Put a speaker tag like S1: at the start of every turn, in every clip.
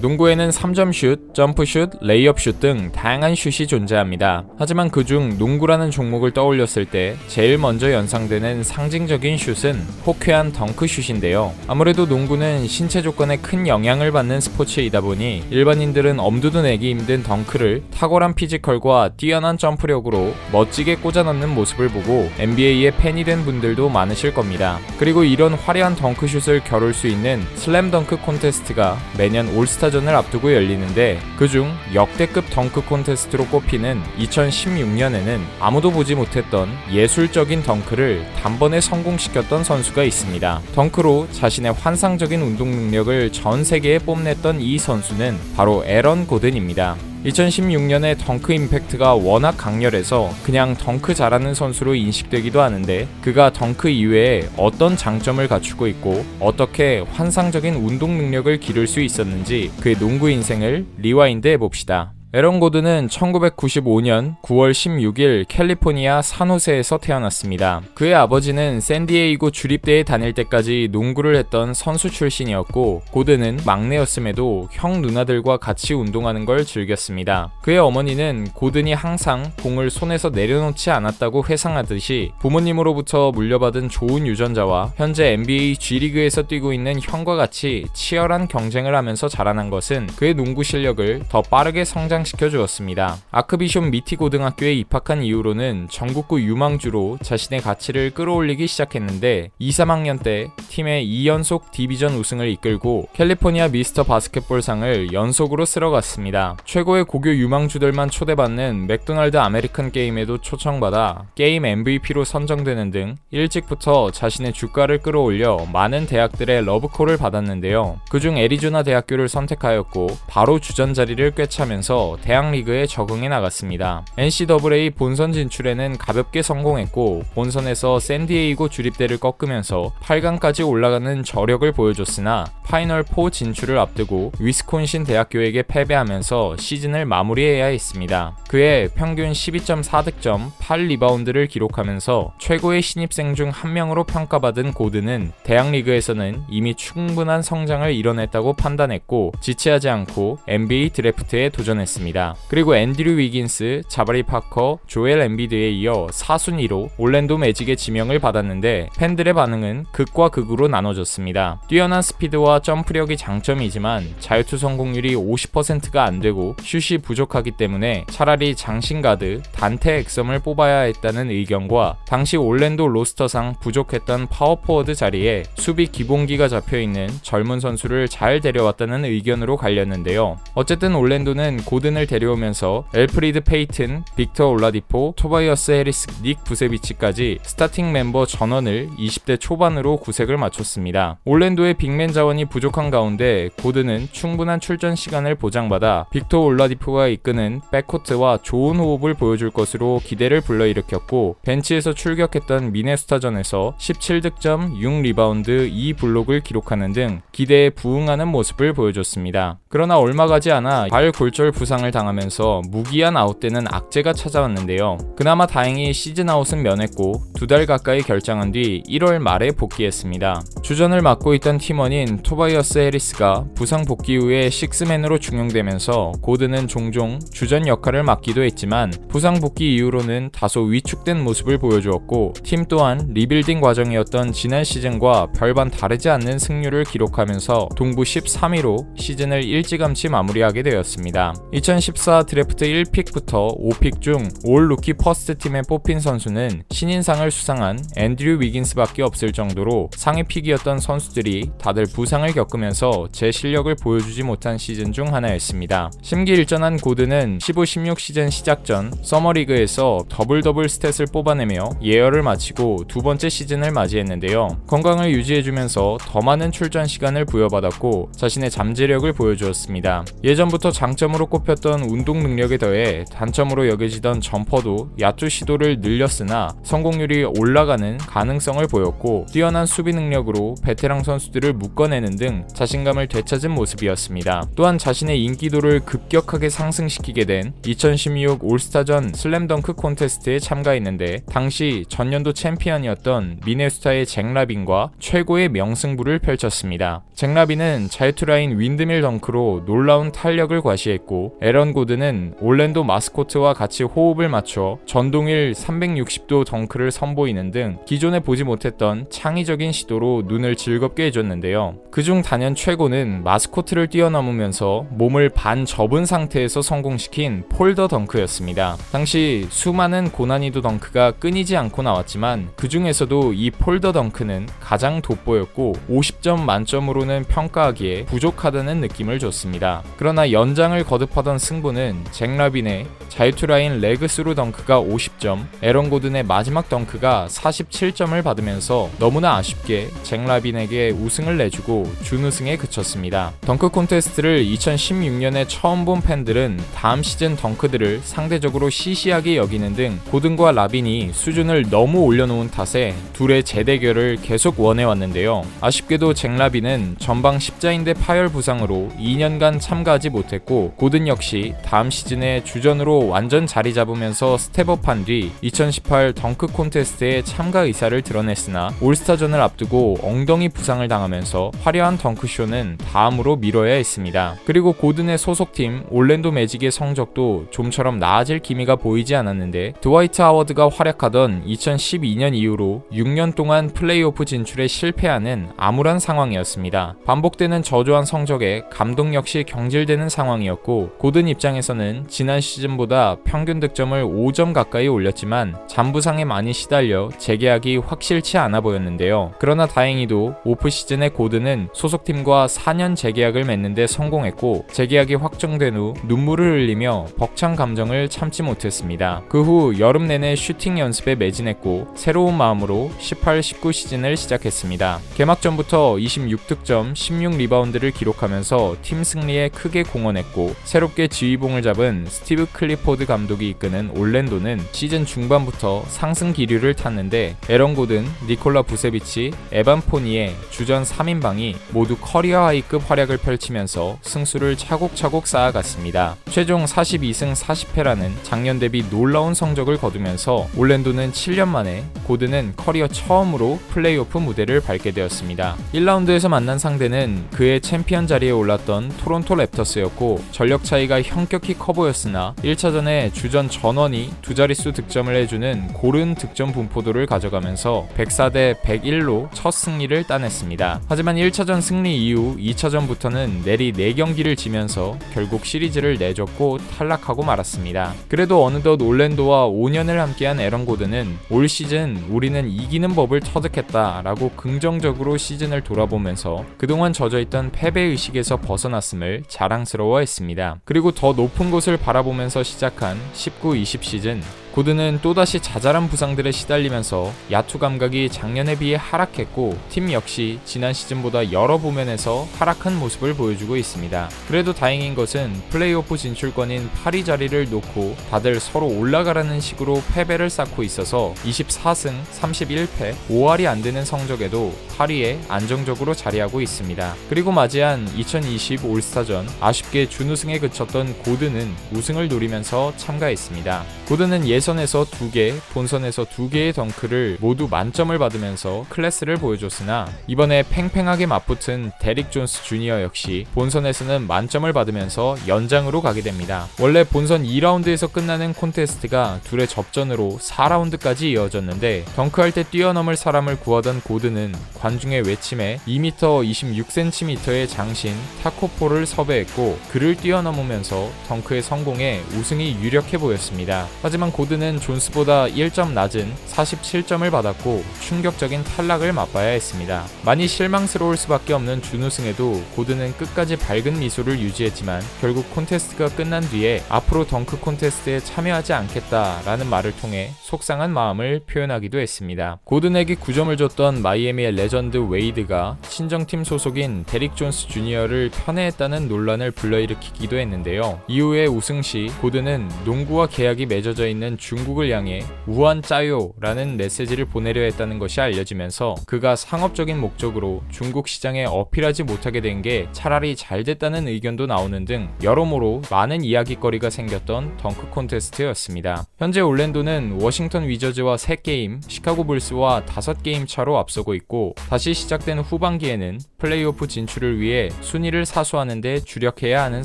S1: 농구에는 3점 슛, 점프 슛, 레이업 슛 등 다양한 슛이 존재합니다. 하지만 그중 농구라는 종목을 떠올렸을 때 제일 먼저 연상되는 상징적인 슛은 호쾌한 덩크 슛인데요. 아무래도 농구는 신체 조건에 큰 영향을 받는 스포츠이다 보니 일반인들은 엄두도 내기 힘든 덩크를 탁월한 피지컬과 뛰어난 점프력으로 멋지게 꽂아 넣는 모습을 보고 NBA의 팬이 된 분들도 많으실 겁니다. 그리고 이런 화려한 덩크슛을 겨룰 수 있는 슬램덩크 콘테스트가 매년 올스타 전을 앞두고 열리는데 그중 역대급 덩크 콘테스트로 꼽히는 2016년에는 아무도 보지 못했던 예술적인 덩크를 단번에 성공시켰던 선수가 있습니다. 덩크로 자신의 환상적인 운동 능력을 전 세계에 뽐냈던 이 선수는 바로 에런 고든입니다. 2016년에 덩크 임팩트가 워낙 강렬해서 그냥 덩크 잘하는 선수로 인식되기도 하는데 그가 덩크 이외에 어떤 장점을 갖추고 있고 어떻게 환상적인 운동 능력을 기를 수 있었는지 그의 농구 인생을 리와인드 해봅시다. 에런 고든은 1995년 9월 16일 캘리포니아 산호세에서 태어났습니다. 그의 아버지는 샌디에이고 주립대에 다닐 때까지 농구를 했던 선수 출신이었고 고든은 막내였음에도 형 누나들과 같이 운동하는 걸 즐겼습니다. 그의 어머니는 고든이 항상 공을 손에서 내려놓지 않았다고 회상하듯이 부모님으로부터 물려받은 좋은 유전자와 현재 NBA G리그에서 뛰고 있는 형과 같이 치열한 경쟁을 하면서 자라난 것은 그의 농구 실력을 더 빠르게 성장 시켜 주었습니다. 아크비숍 미티 고등학교에 입학한 이후로는 전국구 유망주로 자신의 가치를 끌어올리기 시작했는데 2, 3학년 때 팀의 2연속 디비전 우승을 이끌고 캘리포니아 미스터 바스켓볼상을 연속으로 쓸어갔습니다. 최고의 고교 유망주들만 초대받는 맥도날드 아메리칸 게임에도 초청받아 게임 MVP로 선정되는 등 일찍부터 자신의 주가를 끌어올려 많은 대학들의 러브콜을 받았는데요. 그중 애리조나 대학교를 선택하였고 바로 주전 자리를 꿰차면서 대학 리그에 적응해 나갔습니다. NCAA 본선 진출에는 가볍게 성공했고 본선에서 샌디에이고 주립대를 꺾으면서 8강까지 올라가는 저력을 보여줬으나 파이널 4 진출을 앞두고 위스콘신 대학교에게 패배하면서 시즌을 마무리해야 했습니다. 그의 평균 12.4득점, 8리바운드를 기록하면서 최고의 신입생 중 한 명으로 평가받은 고든은 대학 리그에서는 이미 충분한 성장을 이뤄냈다고 판단했고 지체하지 않고 NBA 드래프트에 도전했습니다. 그리고 앤드류 위긴스, 자바리 파커, 조엘 엠비드에 이어 4순위로 올랜도 매직의 지명을 받았는데 팬들의 반응은 극과 극 으로 나눠졌습니다. 뛰어난 스피드와 점프력이 장점이지만 자유투 성공률이 50%가 안 되고 슛이 부족하기 때문에 차라리 장신 가드 단테 엑섬을 뽑아야 했다는 의견과 당시 올랜도 로스터상 부족했던 파워포워드 자리에 수비 기본기가 잡혀 있는 젊은 선수를 잘 데려왔다는 의견으로 갈렸는데요. 어쨌든 올랜도는 고든을 데려오면서 엘프리드 페이튼, 빅터 올라디포, 토바이어스 해리스, 닉 부세비치까지 스타팅 멤버 전원을 20대 초반으로 구색을 맞췄습니다. 올랜도의 빅맨 자원이 부족한 가운데 고든은 충분한 출전 시간을 보장받아 빅터 올라디포가 이끄는 백코트와 좋은 호흡을 보여줄 것으로 기대를 불러일으켰고 벤치에서 출격했던 미네소타전에서 17득점, 6리바운드, 2블록을 기록하는 등 기대에 부응하는 모습을 보여줬습니다. 그러나 얼마 가지 않아 발 골절 부상을 당하면서 무기한 아웃되는 악재가 찾아왔는데요. 그나마 다행히 시즌 아웃은 면했고 두 달 가까이 결장한 뒤 1월 말에 복귀했습니다. 주전을 맡고 있던 팀원인 토바이어스 해리스가 부상 복귀 후에 식스맨으로 중용되면서 고든은 종종 주전 역할을 맡기도 했지만 부상 복귀 이후로는 다소 위축된 모습을 보여주었고 팀 또한 리빌딩 과정이었던 지난 시즌과 별반 다르지 않는 승률을 기록하면서 동부 13위로 시즌을 일찌감치 마무리하게 되었습니다. 2014 드래프트 1픽부터 5픽 중 올 루키 퍼스트 팀에 뽑힌 선수는 신인상을 수상한 앤드류 위긴스밖에 없을 정도로 상위 픽이었 던 선수들이 다들 부상을 겪으면서 제 실력을 보여주지 못한 시즌 중 하나였습니다. 심기일전한 고든은 15-16 시즌 시작 전 서머리그에서 더블 더블 스탯을 뽑아내며 예열을 마치고 두 번째 시즌을 맞이했는데요. 건강을 유지해주면서 더 많은 출전 시간을 부여받았고 자신의 잠재력을 보여주었습니다. 예전부터 장점으로 꼽혔던 운동 능력에 더해 단점으로 여겨지던 점퍼도 야투 시도를 늘렸으나 성공률이 올라가는 가능성을 보였고 뛰어난 수비 능력으 로 베테랑 선수들을 묶어내는 등 자신감을 되찾은 모습이었습니다. 또한 자신의 인기도를 급격하게 상승시키게 된 2016 올스타전 슬램덩크 콘테스트에 참가했는데 당시 전년도 챔피언이었던 미네소타의 잭라빈과 최고의 명승부를 펼쳤습니다. 잭라빈은 자유투라인 윈드밀 덩크로 놀라운 탄력을 과시했고 에런 고드는 올랜도 마스코트와 같이 호흡을 맞춰 전동일 360도 덩크를 선보이는 등 기존에 보지 못했던 창의적인 시도로 눈을 즐겁게 해줬는데요. 그중 단연 최고는 마스코트를 뛰어넘으면서 몸을 반 접은 상태에서 성공시킨 폴더 덩크였습니다. 당시 수많은 고난이도 덩크가 끊이지 않고 나왔지만 그 중에서도 이 폴더 덩크는 가장 돋보였고 50점 만점으로는 평가하기에 부족하다는 느낌을 줬습니다. 그러나 연장을 거듭하던 승부는 잭라빈의 자유투라인 레그스루 덩크가 50점, 에런 고든의 마지막 덩크가 47점을 받으면서 너무나 아쉽게 잭 라빈에게 우승을 내주고 준우승에 그쳤습니다. 덩크 콘테스트를 2016년에 처음 본 팬들은 다음 시즌 덩크들을 상대적으로 시시하게 여기는 등 고든과 라빈이 수준을 너무 올려놓은 탓에 둘의 재대결을 계속 원해왔는데요. 아쉽게도 잭라빈은 전방 십자인대 파열 부상으로 2년간 참가하지 못했고 고든 역시 다음 시즌에 주전으로 완전 자리 잡으면서 스텝업한 뒤 2018 덩크 콘테스트에 참가 의사를 드러냈으나 올스타전을 앞두고 엉 덩이 부상을 당하면서 화려한 덩크쇼는 다음으로 미뤄야 했습니다. 그리고 고든의 소속팀 올랜도 매직의 성적도 좀처럼 나아질 기미가 보이지 않았는데 드와이트 하워드가 활약하던 2012년 이후로 6년 동안 플레이오프 진출에 실패하는 암울한 상황이었습니다. 반복되는 저조한 성적에 감독 역시 경질되는 상황이었고 고든 입장에서는 지난 시즌보다 평균 득점을 5점 가까이 올렸지만 잔부상에 많이 시달려 재계약이 확실치 않아 보였는데요. 그러나 다행히 도 오프 시즌에 고든은 소속팀과 4년 재계약을 맺는데 성공했고 재계약이 확정된 후 눈물을 흘리며 벅찬 감정을 참지 못했습니다. 그 후 여름 내내 슈팅 연습에 매진했고 새로운 마음으로 18-19 시즌을 시작했습니다. 개막전부터 26득점, 16리바운드를 기록하면서 팀 승리에 크게 공헌했고 새롭게 지휘봉을 잡은 스티브 클리포드 감독이 이끄는 올랜도는 시즌 중반부터 상승 기류를 탔는데 에런 고든, 니콜라 부세비치, 에반 포니의 주전 3인방이 모두 커리어 하이급 활약을 펼치면서 승수를 차곡차곡 쌓아갔습니다. 최종 42승 40패라는 작년 대비 놀라운 성적을 거두면서 올랜도는 7년 만에 고든은 커리어 처음으로 플레이오프 무대를 밟게 되었습니다. 1라운드에서 만난 상대는 그의 챔피언 자리에 올랐던 토론토 랩터스였고 전력 차이가 현격히 커 보였으나 1차전에 주전 전원이 두 자릿수 득점을 해주는 고른 득점 분포도를 가져가면서 104대 101로 첫 승 리를 따냈습니다. 하지만 1차전 승리 이후 2차전부터는 내리 4경기를 지면서 결국 시리즈를 내줬고 탈락하고 말았습니다. 그래도 어느덧 올랜도와 5년을 함께한 에런 고든은 올 시즌 우리는 이기는 법을 터득했다라고 긍정적으로 시즌을 돌아보면서 그동안 젖어있던 패배 의식에서 벗어났음을 자랑스러워했습니다. 그리고 더 높은 곳을 바라보면서 시작한 19-20 시즌 고든은 또다시 자잘한 부상들에 시달리면서 야투 감각이 작년에 비해 하락했고 팀 역시 지난 시즌보다 여러 부면에서 하락한 모습을 보여주고 있습니다. 그래도 다행인 것은 플레이오프 진출권인 8위 자리를 놓고 다들 서로 올라가라는 식으로 패배를 쌓고 있어서 24승 31패 5할이 안 되는 성적에도 8위에 안정적으로 자리하고 있습니다. 그리고 맞이한 2020 올스타전 아쉽게 준우승에 그쳤던 고든은 우승을 노리면서 참가했습니다. 고든은 예선에서 2개, 본선에서 2개의 덩크를 모두 만점을 받으면서 클래스를 보여줬으나 이번에 팽팽하게 맞붙은 데릭 존스 주니어 역시 본선에서는 만점을 받으면서 연장으로 가게 됩니다. 원래 본선 2라운드에서 끝나는 콘테스트가 둘의 접전으로 4라운드까지 이어졌는데 덩크할 때 뛰어넘을 사람을 구하던 고든은 관 중의 외침에 2m 26cm의 장신 타코포를 섭외했고 그를 뛰어넘으면서 덩크의 성공에 우승이 유력해 보였습니다. 하지만 고든은 존스보다 1점 낮은 47점을 받았고 충격적인 탈락을 맛봐야 했습니다. 많이 실망스러울 수밖에 없는 준우승에도 고든은 끝까지 밝은 미소를 유지했지만 결국 콘테스트가 끝난 뒤에 앞으로 덩크 콘테스트에 참여하지 않겠다라는 말을 통해 속상한 마음을 표현하기도 했습니다. 고든에게 9점을 줬던 마이애미의 레전드 웨이드가 친정팀 소속인 데릭 존스 주니어를 편애했다는 논란을 불러일으키기도 했는데요. 이후에 우승 시 고든은 농구와 계약이 맺어져 있는 중국을 향해 우한 짜요라는 메시지를 보내려 했다는 것이 알려지면서 그가 상업적인 목적으로 중국 시장에 어필하지 못하게 된 게 차라리 잘 됐다는 의견도 나오는 등 여러모로 많은 이야기거리가 생겼던 덩크 콘테스트였습니다. 현재 올랜도는 워싱턴 위저즈와 3게임, 시카고 불스와 5게임 차로 앞서고 있고 다시 시작된 후반기에는 플레이오프 진출을 위해 순위를 사수하는 데 주력해야 하는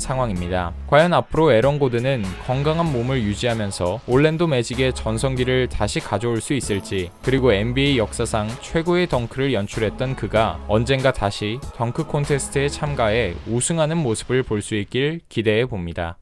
S1: 상황입니다. 과연 앞으로 에런 고드는 건강한 몸을 유지하면서 올랜도 매직의 전성기를 다시 가져올 수 있을지 그리고 NBA 역사상 최고의 덩크를 연출했던 그가 언젠가 다시 덩크 콘테스트에 참가해 우승하는 모습을 볼 수 있길 기대해 봅니다.